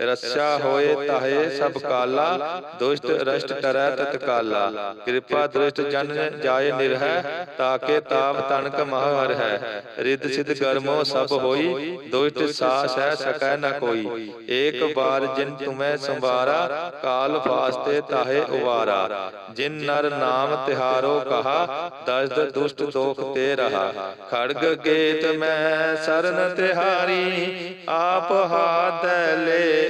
ਰੱਛਾ ਹੋਏ ਤਾਹੇ ਸਭ ਕਾਲਾ, ਦੁਸ਼ਟ ਰਸ਼ਟ ਟਰੈ ਤਤਕਾਲਾ ਕਿਰਪਾ ਦ੍ਰਿਸ਼ਟ ਜਨ ਜਾਏ ਨਿਰਹਿ, ਤਾਕੇ ਤਾਪ ਤਨਕ ਮਹਾਰ ਹੈ। ਰਿੱਧ ਸਿਧ ਗਰਮੋ ਸਭ ਹੋਈ, ਦੁਸ਼ਟ ਸਾਸ ਹੈ ਸਕੈ ਨ ਕੋਈ। ਏਕ ਬਾਰ ਜਿਨ ਤੁਮੈ ਸੰਵਾਰਾ, ਕਾਲ ਫਾਸਤੇ ਤਾਹੇ ਉਵਾਰਾ। ਜਿਨ ਨਰ ਨਾਮ ਤਿਹਾਰੋ ਕਹਾ, ਦਸਦ ਦੁਸ਼ਟ ਦੋਖ ਤੇ ਰਹਾ। ਖੜਗ ਗੇਤ ਮੈਂ ਸਰਨ ਤਿਹਾਰੀ, ਆਪ ਹਾਥ ਲੈ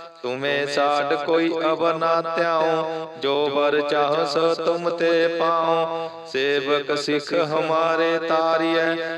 ਤੁਮੇ ਸਾਡ ਕੋਈ ਅਵਰ ਨਾ ਧਿਆਉ ਜੋ ਵਰ ਚਾਹ ਸੋ ਤੁਮ ਤੇ ਪਾਉ। ਸੇਵਕ ਸਿੱਖ ਹਮਾਰੇ ਤਾਰੀਐ।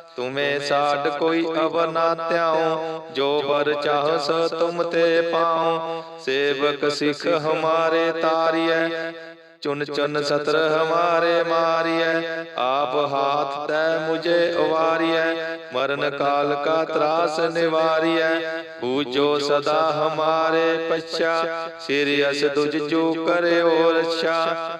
ਤੁਮੇ ਸਾਡ ਕੋਈ ਅਵਰ ਨਾ ਧਿਆਉ ਜੋ ਬਰ ਚਾਹ ਸੋ ਤੁਮ ਤੇ ਪਾਉ ਸੇਵਕ ਸਿੱਖ ਹਮਾਰੇ ਤਾਰੀਐ। ਚੁਨ ਚੁਨ ਸਤਰ ਹਮਾਰੇ ਮਾਰੀਐ। ਆਪ ਹਾਥ ਤੈ ਮੁਝੇ ਉਵਾਰੀਐ। ਮਰਨ ਕਾਲ ਕਾ ਤਰਾਸ ਨਿਵਾਰੀਐ। ਪੂਜੋ ਸਦਾ ਹਮਾਰੇ ਪਛਾ। ਸਿਰ ਅਸ ਤੁਜ ਜੋ ਕਰਿਓ ਰੱਛਾ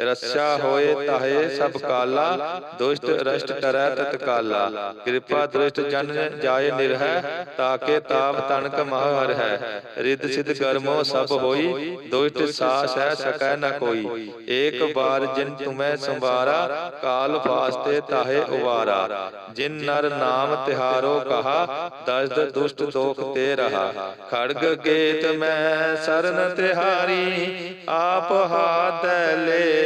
ਰਸਾ ਹੋਏ ਤਾਹੇ ਸਭ ਕਾਲਾ, ਦੁਸ਼ਟ ਰਸ਼ਟ ਕਰੈ ਤਤਕਾਲਾ ਕਿਰਪਾ ਦ੍ਰਿਸ਼ਟ ਜਨ ਜਾਏ ਨਿਰਹਿ, ਤਾਕੇ ਤਾਪ ਤਨਕ ਮਹ ਹਰ ਹੈ। ਰਿੱਧ ਸਿਧ ਕਰਮੋ ਸਭ ਹੋਈ, ਦੁਸ਼ਟ ਸਾਸ ਹੈ ਸਕੈ ਨ ਕੋਈ। ਏਕ ਬਾਰ ਜਿਨ ਤੁਮੈ ਸੰਵਾਰਾ, ਕਾਲ ਫਾਸਤੇ ਤਾਹੇ ਉਵਾਰਾ। ਜਿਨ ਨਰ ਨਾਮ ਤਿਹਾਰੋ ਕਹਾ, ਦਸਦ ਦੁਸ਼ਟ ਦੋਖ ਤੇ ਰਹਾ। ਖੜਗ ਗੇਤ ਮੈਂ ਸਰਨ ਤਿਹਾਰੀ, ਆਪ ਹਾਥ ਲੈ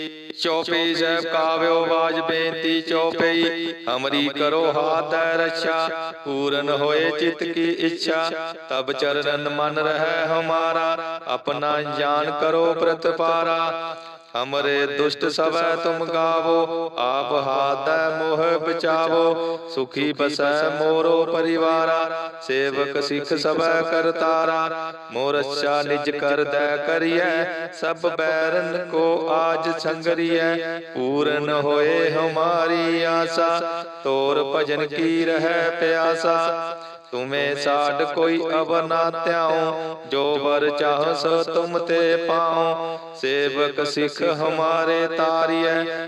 ਚੌਪਈ ਸਾਹਿਬ ਕਾਵਿਓ ਬਾਜ ਬੇਨਤੀ ਚੌਪਈ ਹਮਰੀ ਕਰੋ ਹਾਥੈ ਰੱਛਾ, ਪੂਰਨ ਹੋਏ ਚਿਤ ਕੀ ਇੱਛਾ, ਤਬ ਚਰਨ ਮਨ ਰਹਿ ਹਮਾਰਾ, ਆਪਣਾ ਜਾਨ ਕਰੋ ਪ੍ਰਤਪਾਰਾ। ਹਮਰੇ ਦੁਸ਼ਟ ਸਭੈ ਤੁਮ ਗਾਵੋ, ਆਪ ਹਾਥੈ ਮੋਹ ਬਚਾਵੋ, ਸੁਖੀ ਬਸੈ ਮੋਰੋ ਪਰਿਵਾਰਾ। ਸੇਵਕ ਸਿੱਖ ਸਭੈ ਕਰਤਾਰਾ ਮੋਰ ਅੱਛਾ ਨਿਜ ਕਰਦੈ ਕਰੀਐ ਸਭ ਬੈਰਨ ਕੋ ਆਜ ਸੰਗਰੀਐ। ਪੂਰਨ ਹੋਏ ਹਮਾਰੀ ਆਸਾ ਤੋਰ ਭਜਨ ਕੀ ਰਹਿ ਪਿਆਸਾ। ਤੁਮੇ ਸਾਡ ਕੋਈ ਅਬ ਨਾ ਧਿਆਉ ਜੋ ਵਰ ਚਾਹ ਸੋ ਤੁਮ ਤੇ ਪਾਉ। ਸੇਵਕ ਸਿੱਖ ਹਮਾਰੇ ਤਾਰੀਐ।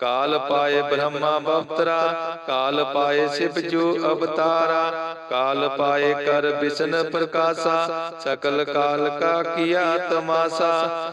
ਕਾਲ ਪਾਏ ਬ੍ਰਹਮਾ ਬਵਤਰਾ, ਕਾਲ ਪਾਏ ਸਿਵ ਜੂ ਅਵਤਾਰਾ, ਕਾਲ ਪਾਏ ਕਰ ਬਿਸ਼ਨ ਪ੍ਰਕਾਸ਼ਾ, ਸਕਲ ਕਾਲ ਕਾ ਕੀਆ ਤਮਾਸਾ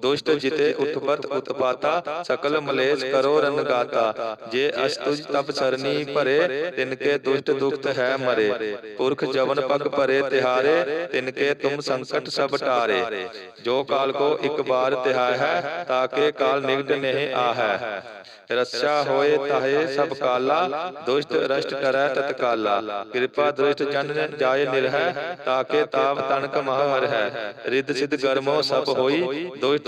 ਦੁਸ਼ਟ ਜਿਤੇ ਉਤਪਤ ਉਤਪਾਤਾ ਸਕਲ ਮਲੇਸ਼ ਕਰੋ ਜੇ ਤਿਨਕੇ ਤੁਮ ਸੰਕਟ ਸਭ ਟਾਰੇ। ਜੋ ਕਾਲ ਕੋ ਇੱਕ ਬਾਰ ਤਿਹਾਇ ਹੈ ਤਾਕੇ ਕਾਲ ਨਿਗਟ ਨਹੀਂ ਆਹੈ। ਰੱਛਾ ਹੋਏ ਤਾਹੇ ਸਭ ਕਾਲਾ ਦੁਸ਼ਟ ਰਸ਼ਟ ਕਰੈ ਤਤਕਾਲਾ। ਕਿਰਪਾ ਦ੍ਰਿਸ਼ਟ ਜਨ ਜਾਏ ਨਿਰਹਿ ਤਾਕੇ ਤਾਪ ਤਨਕ ਮਹ ਹਰ ਹੈ ਰਿੱਧ ਸਿਧ ਗਰਮੋ ਸਭ ਹੋਈ ਦੁਸ਼ਟ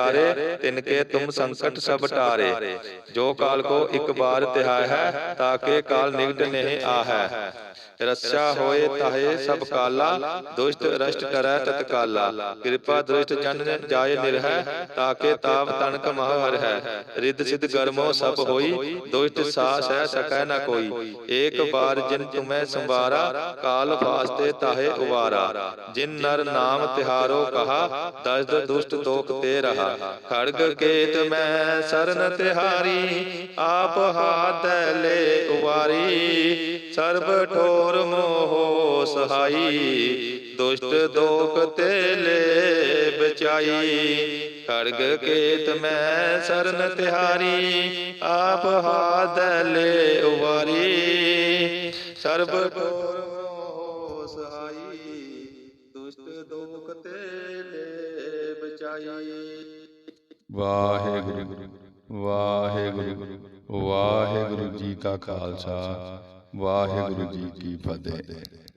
ਤਿਹਾਰੇ ਤਿਨਕੇ ਤੁਮ ਸੰਕਟ ਸਭ ਟਾਰੇ। ਜੋ ਕਾਲ ਕੋ ਇੱਕ ਬਾਰ ਤਿਹਾਇ ਹੈ ਤਾਕੇ ਕਾਲ ਨਿਗਟ ਨਹੀਂ ਆਹੈ। ਰੱਛਾ ਹੋਏ ਤਾਹੇ ਸਭ ਕਾਲਾ, ਦੁਸ਼ਟ ਰਸ਼ਟ ਕਰੈ ਤਤਕਾਲਾ ਕਿਰਪਾ ਦ੍ਰਿਸ਼ਟ ਜਨ ਜਾਏ ਨਿਰਹਿ, ਤਾਕੇ ਤਾਪ ਤਨਕ ਮਹ ਹਰ ਹੈ ਰਿੱਧ ਸਿਧ ਗਰਮੋ ਸਭ ਹੋਈ, ਦੁਸ਼ਟ ਸਾਸ ਹੈ ਸਕੈ ਨ ਕੋਈ। ਏਕ ਬਾਰ ਜਿਨ ਤੁਮੈ ਸੰਵਾਰਾ, ਕਾਲ ਫਾਸਤੇ ਤਾਹੇ ਉਵਾਰਾ। ਜਿਨ ਨਰ ਨਾਮ ਤਿਹਾਰੋ ਕਹਾ, ਦਸਦ ਦੁਸ਼ਟ ਦੋਖ ਤੇ ਰਹਾ। ਖੜਗ ਕੇਤ ਮੈਂ ਸਰਨ ਤਿਹਾਰੀ, ਆਪ ਹਾਥ ਲੈ ਉਵਾਰੀ। ਸਰਬ ਠੋਰ ਮੋਹ ਸਹਾਈ, ਦੁਸ਼ਟ ਦੋਖ ਤੇ ਲੈ ਬਚਾਈ ਖੜਗ ਕੇਤ ਮੈਂ ਸਰਨ ਤਿਹਾਰੀ, ਆਪ ਹਾਥ ਲੈ ਉਵਾਰੀ। ਸਰਬ ਠੋਰ ਮੋਹ ਸਹਾਈ, ਦੁਸ਼ਟ ਦੋਖ ਤੇ ਲੈ ਬਚਾਈ ਵਾਹਿਗੁਰੂ ਵਾਹਿਗੁਰੂ ਵਾਹਿਗੁਰੂ ਜੀ ਕਾ ਖਾਲਸਾ। ਵਾਹਿਗੁਰੂ ਜੀ ਕੀ ਫਤਿਹ।